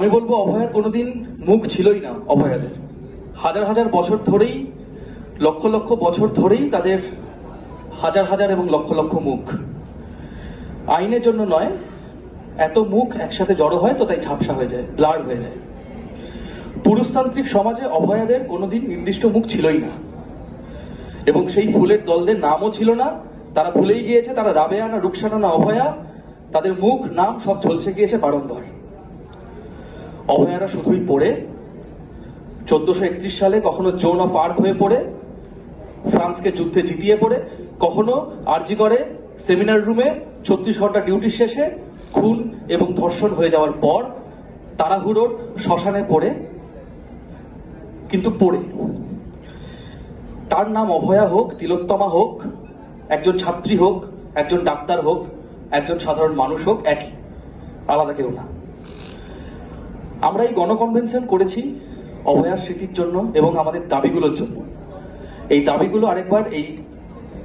আমি বলব, অভয়ার কোনোদিন মুখ ছিলই না অভয়াদের। হাজার হাজার বছর ধরেই, লক্ষ লক্ষ বছর ধরেই তাদের হাজার হাজার এবং লক্ষ লক্ষ মুখ। আইনের জন্য নয়, এত মুখ একসাথে জড়ো হয় তো তাই ঝাপসা হয়ে যায়, ব্লার হয়ে যায়। পুরুষতান্ত্রিক সমাজে অভয়াদের কোনোদিন নির্দিষ্ট মুখ ছিলই না। এবং সেই ফুলের দলদের নামও ছিল না। তারা ভুলেই গিয়েছে, তারা রাবেয়া না রুকসানা না অভয়া, তাদের মুখ, নাম সব ঝলসে গিয়েছে বারংবার। অভয়ারা শুধুই পড়ে। চোদ্দশো একত্রিশ সালে কখনো জোন অফ আর্ক হয়ে পড়ে, ফ্রান্সকে যুদ্ধে জিতিয়ে পড়ে, কখনো আরজি করে সেমিনার রুমে ছত্রিশ ঘণ্টা ডিউটি শেষে খুন এবং ধর্ষণ হয়ে যাওয়ার পর তাড়াহুড়োর শ্মশানে পড়ে, কিন্তু পড়ে। তার নাম অভয়া হোক, তিলোত্তমা হোক, একজন ছাত্রী হোক, একজন ডাক্তার হোক, একজন সাধারণ মানুষ হোক, একই, আলাদা কেউ না। আমরা এই গণকনভেনশন করেছি অভয়ার স্মৃতির জন্য এবং আমাদের দাবিগুলোর জন্য। এই দাবিগুলো আরেকবার, এই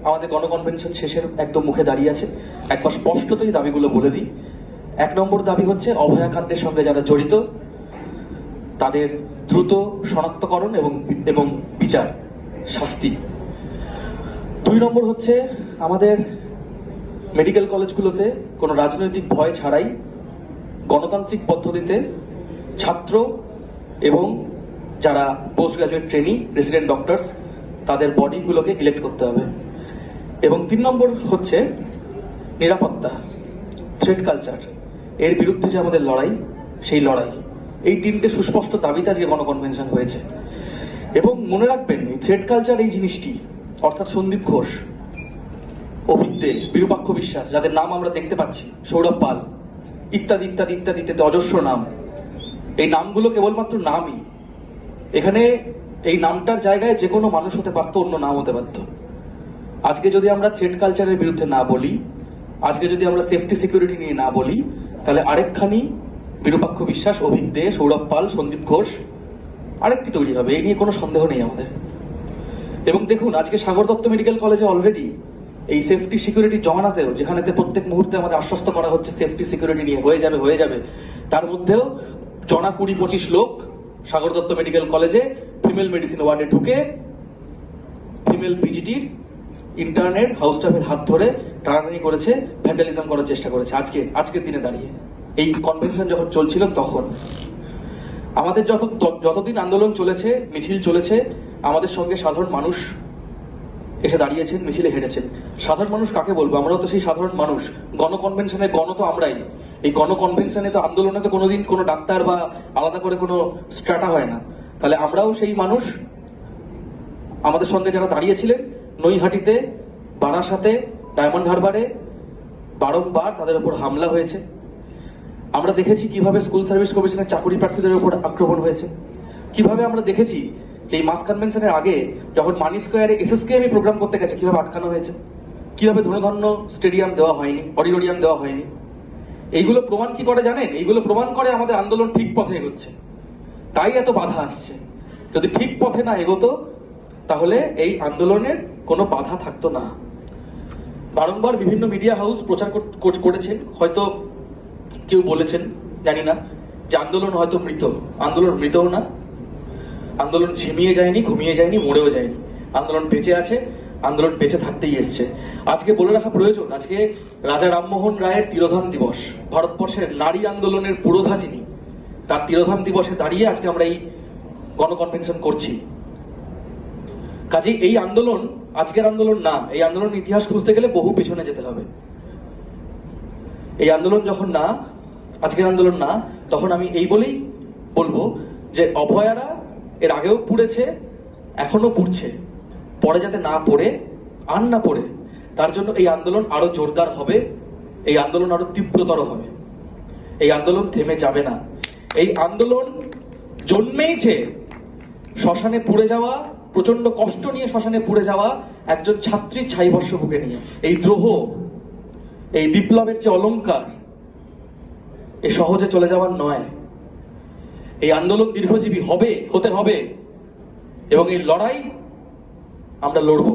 আমাদের গণকনভেনশন শেষের একদম মুখে দাঁড়িয়ে আছে। একবার স্পষ্টতই দাবিগুলো বলে দিই। এক নম্বর দাবি হচ্ছে অভয়াকাণ্ডের সঙ্গে যারা জড়িত, তাদের দ্রুত শনাক্তকরণ এবং এবং বিচার, শাস্তি। দুই নম্বর হচ্ছে আমাদের মেডিকেল কলেজগুলোতে কোনো রাজনৈতিক ভয় ছাড়াই গণতান্ত্রিক পদ্ধতিতে ছাত্র এবং যারা post graduate training resident doctors তাদের বডিগুলোকে ইলেক্ট করতে হবে। এবং তিন নম্বর হচ্ছে নিরাপত্তা থ্রেড কালচার এর বিরুদ্ধে যে আমাদের লড়াই, সেই লড়াই। এই তিনটে সুস্পষ্ট দাবিতে আজকে গণকনভেনশন হয়েছে। এবং মনে রাখবেন, এই থ্রেড কালচার এই জিনিসটি, অর্থাৎ সন্দীপ ঘোষ, অভিজ্ঞে, বিরূপাক্ষ বিশ্বাস, যাদের নাম আমরা দেখতে পাচ্ছি, সৌরভ পাল, ইত্যাদি ইত্যাদি ইত্যাদি ইত্যাদি অজস্র নাম এই নামগুলো কেবলমাত্র নামই। এখানে এই নামটার জায়গায় যে কোনো মানুষ হতে পারতো, অন্য নাম হতে পারতো। আজকে যদি আমরা থ্রেড কালচারের বিরুদ্ধে না বলি, আজকে যদি আমরা সেফটি সিকিউরিটি নিয়ে না বলি, তাহলে আরেকখানি বিরূপাক্ষ বিশ্বাস, অভিক দে, সৌরভ পাল, সন্দীপ ঘোষ, আরেকটি তৈরি হবে। এই নিয়ে কোনো সন্দেহ নেই আমাদের। এবং দেখুন, আজকে সাগর দত্ত মেডিকেল কলেজে অলরেডি এই সেফটি সিকিউরিটি জমানাতেও, যেখানেতে প্রত্যেক মুহূর্তে আমাদের আশ্বস্ত করা হচ্ছে সেফটি সিকিউরিটি নিয়ে হয়ে যাবে হয়ে যাবে, তার মধ্যেও জনা কুড়ি পঁচিশ লোক সাগর দত্ত মেডিকেল কলেজে ফিমেল মেডিসিন ওয়ার্ডে ঢুকে ফিমেল পিজিটির ইন্টারনেট হাউস স্টাফের হাত ধরে টানাটানি করেছে, ভ্যান্ডালিজম করার চেষ্টা করেছে আজকে, আজকের দিনে দাঁড়িয়ে। এই কনভেনশন যখন চলছিল তখন, আমাদের যত, যতদিন আন্দোলন চলেছে, মিছিল চলেছে, আমাদের সঙ্গে সাধারণ মানুষ এসে দাঁড়িয়েছেন, মিছিলে হেঁটেছেন। সাধারণ মানুষ কাকে বলব? আমরাও তো সেই সাধারণ মানুষ। গণকনভেনশনে গণ তো আমরাই। এই গণকনভেনশনে তো আন্দোলনে তো কোনোদিন কোনো ডাক্তার বা আলাদা করে কোনো স্ট্রাটা হয় না। তাহলে আমরাও সেই মানুষ, আমাদের সঙ্গে যারা দাঁড়িয়েছিলেন, নৈহাটিতে, বারাসাতে, ডায়মন্ড হারবারে, বারংবার তাদের উপর হামলা হয়েছে। আমরা দেখেছি কীভাবে স্কুল সার্ভিস কমিশনের চাকরি প্রার্থীদের উপর আক্রমণ হয়েছে। কীভাবে আমরা দেখেছি যে এই মাস কনভেনশনের আগে যখন মানি স্কোয়ারে এসএসকে আমি প্রোগ্রাম করতে গেছে, কীভাবে আটকানো হয়েছে? কীভাবে ধনুধন্য স্টেডিয়াম দেওয়া হয়নি, অডিটোরিয়াম দেওয়া হয়নি? এইগুলো প্রমাণ কি করে জানেন? এইগুলো প্রমাণ করে আমাদের আন্দোলন ঠিক পথে এগোচ্ছে। তাই এত বাধা আসছে। যদি ঠিক পথে না এগোতো, তাহলে এই আন্দোলনের কোনো বাধা থাকতো না। বারংবার বিভিন্ন মিডিয়া হাউস প্রচার কর- কর- করেছেন। হয়তো কেউ বলেছেন, জানি না, যে আন্দোলন হয়তো মৃত। আন্দোলন মৃতও না। আন্দোলন ঝিমিয়ে যায়নি, ঘুমিয়ে যায়নি, মরেও যায়নি। আন্দোলন বেঁচে আছে। আন্দোলন বেঁচে থাকতেই এসছে। আজকে বলে রাখা প্রয়োজন, আজকে রাজা রামমোহন রায়ের তিরোধান দিবস, ভারতবর্ষের নারী আন্দোলনের পুরোধা যিনি, তার তিরোধান দিবসে দাঁড়িয়ে আজকে আমরা এই গণকনভেনশন করছি। কাজেই এই আন্দোলন আজকের আন্দোলন না, এই আন্দোলন ইতিহাস খুঁজতে গেলে বহু পেছনে যেতে হবে। এই আন্দোলন যখন না, আজকের আন্দোলন না, তখন আমি এই বলেই বলব যে অভয়ারা এর আগেও পুড়েছে এখনও পুড়ছে। পরে যাতে না পড়ে, আর না পড়ে, তার জন্য এই আন্দোলন আরও জোরদার হবে, এই আন্দোলন আরও তীব্রতর হবে। এই আন্দোলন থেমে যাবে না। এই আন্দোলন জন্মেইছে শ্মশানে পুড়ে যাওয়া প্রচণ্ড কষ্ট নিয়ে শ্মশানে পুড়ে যাওয়া একজন ছাত্রীর ছাই বর্ষ বুকে নিয়ে, এই দ্রোহ, এই বিপ্লবের যে অলংকার এ সহজে চলে যাওয়ার নয়। এই আন্দোলন দীর্ঘজীবী হবে, হতে হবে, এবং এই লড়াই আমরা লড়বো।